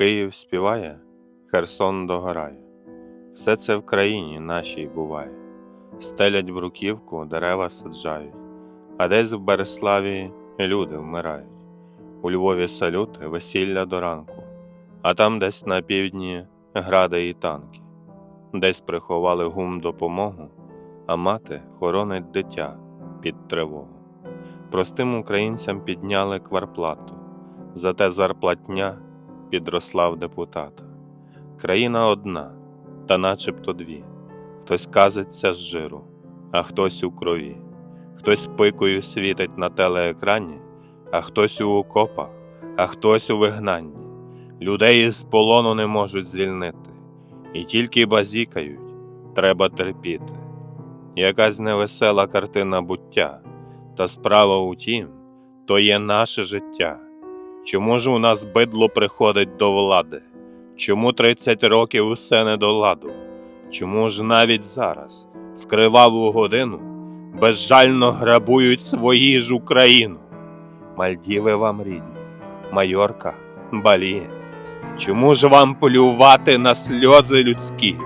Київ співає, Херсон догорає. Все це в країні нашій буває. Стелять бруківку, дерева саджають, а десь в Береславі люди вмирають. У Львові салюти, весілля до ранку, а там десь на півдні гради і танки. Десь приховали гум допомогу, а мати хоронить дитя під тривогу. Простим українцям підняли кварплату, зате зарплатня підросла в депутата. Країна одна, та начебто дві. Хтось казиться з жиру, а хтось у крові, хтось пикою світить на телеекрані, а хтось у окопах, а хтось у вигнанні. Людей із полону не можуть звільнити, і тільки базікають, треба терпіти. Якась невесела картина буття, та справа у тім, то є наше життя. Чому ж у нас бидло приходить до влади? Чому 30 років усе не до ладу? Чому ж навіть зараз, в криваву годину, безжально грабують свої ж Україну? Мальдіви вам рідні, Майорка, Балі. Чому ж вам полювати на сльози людські?